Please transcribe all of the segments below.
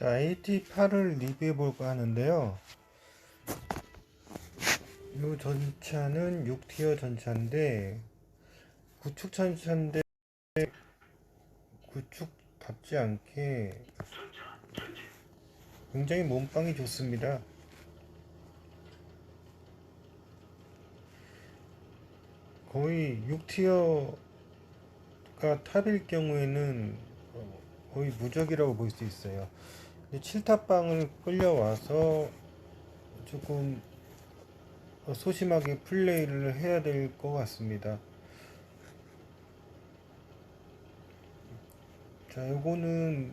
자, AT8을 리뷰해 볼까 하는데요. 이 전차는 6티어 전차인데 구축 전차인데 구축답지 않게 굉장히 몸빵이 좋습니다. 거의 6티어가 탑일 경우에는 어, 거의 무적이라고 볼 수 있어요. 근데 7탑방을 끌려와서 조금 어, 소심하게 플레이를 해야 될 것 같습니다. 자, 요거는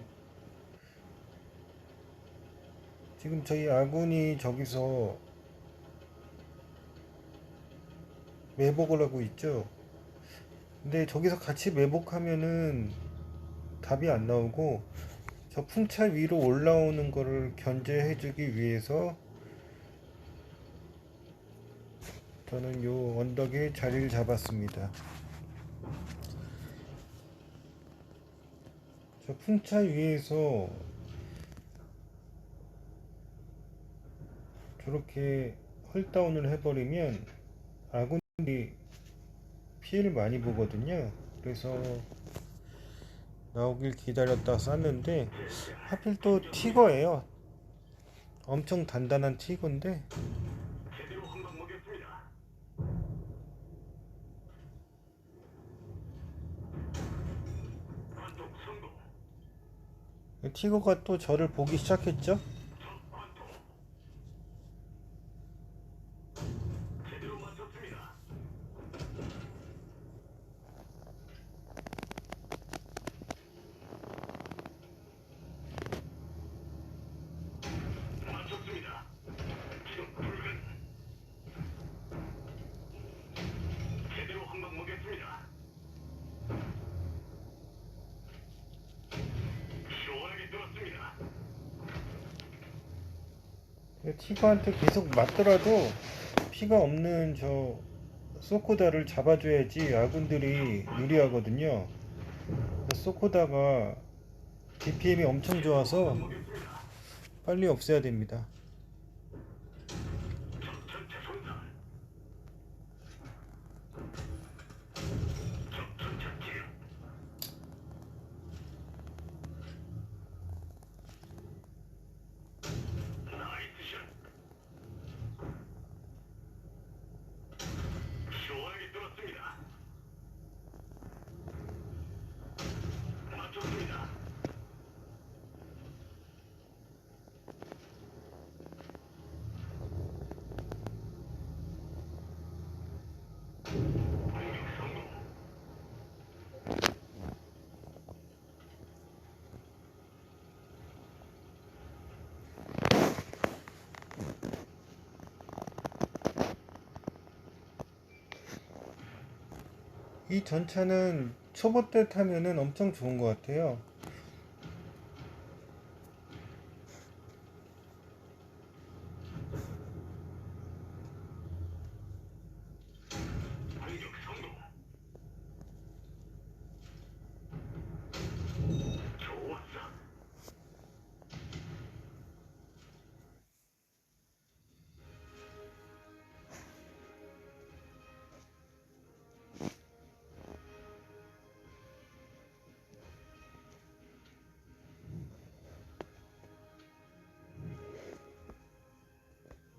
지금 저희 아군이 저기서 매복을 하고 있죠. 근데 저기서 같이 매복하면은 답이 안 나오고 저 풍차 위로 올라오는 거를 견제해 주기 위해서 저는 요 언덕에 자리를 잡았습니다. 저 풍차 위에서 저렇게 헐다운을 해버리면 아군이 피해를 많이 보거든요. 그래서 나오길 기다렸다 쐈는데 하필 또 티거예요. 엄청 단단한 티거인데. 티거가 또 저를 보기 시작했죠. 적 관통. 제대로 맞췄습니다. 맞췄습니다. 지금 불근. 제대로 한방 먹였습니다. 시원하게 들었습니다. 티거한테 계속 맞더라도 피가 없는 저 소코다를 잡아줘야지 아군들이 유리하거든요. 소코다가 DPM이 엄청 좋아서. 빨리 없애야 됩니다. 적 전체 손상. 적 전체 킬. 나이스 샷. 시원하게 들었습니다. 맞췄습니다. 공격 성공. 이 전차는 초보 때 타면은 엄청 좋은 것 같아요.